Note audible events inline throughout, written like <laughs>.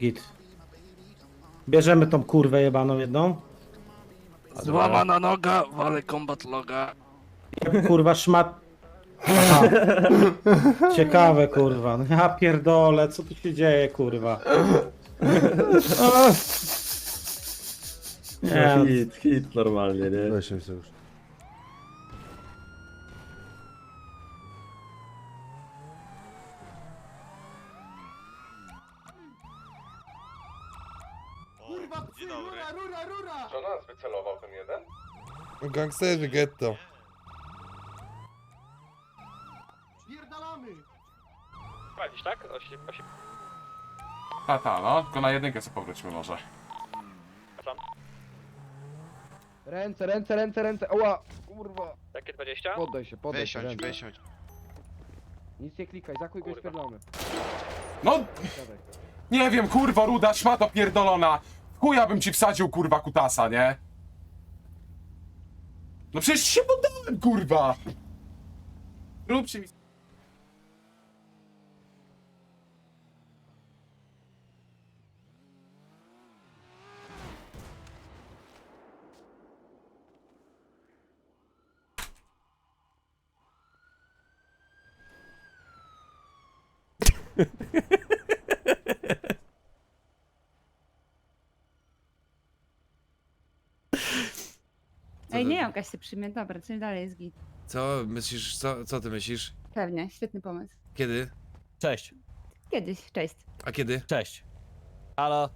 Git. Bierzemy tą kurwę jebaną jedną. Złamana noga, wale combat loga. Kurwa szmat... Aha. Ciekawe kurwa. No Ja pierdolę, co tu się dzieje kurwa? <laughs> Nie, no, Hit, hit normalnie, nie? Weź się już. Kurwa, psy, rura, rura, rura! Co nas wycelował ten jeden? Gangsterzy getto. Spierdalamy! Palisz, tak? Osi, osi... Ta, ta, no. Tylko na jedynkę sobie powróćmy może. Ręce, ręce, ręce, ręce, oła, kurwa. Takie 20? Poddaj się, poddaj się, Wysiądź, ręce. wysiądź. Nic nie klikaj, zakuj go i Kurwa. spierdolamy. No, Siadaj. nie wiem, kurwa, ruda szmato pierdolona. Chuja bym ci wsadził, kurwa, kutasa, nie? No przecież się poddałem, kurwa! Róbcie mi... <laughs> Ej, nie jakaś się przyjmie, dobra, coś dalej jest git. Co myślisz, co, co ty myślisz? Pewnie, świetny pomysł. Kiedy? Cześć, Kiedyś, cześć. A kiedy? cześć. Halo,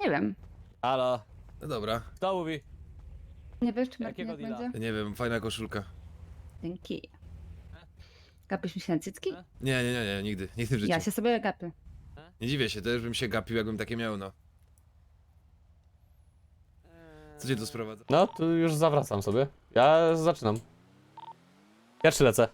Nie wiem, halo. No dobra, Kto mówi? nie wiesz czy Martin Jakiego jak deala? będzie? nie wiem, fajna koszulka. Dzięki. Gapisz mi się na cycki? Nie, nie, nie, nie, nigdy, nigdy w życiu. Ja się sobie gapię. Nie dziwię się, też bym się gapił, jakbym takie miał, no. Cię tu sprowadza? No, tu już zawracam sobie. Ja zaczynam. Pierwszy lecę.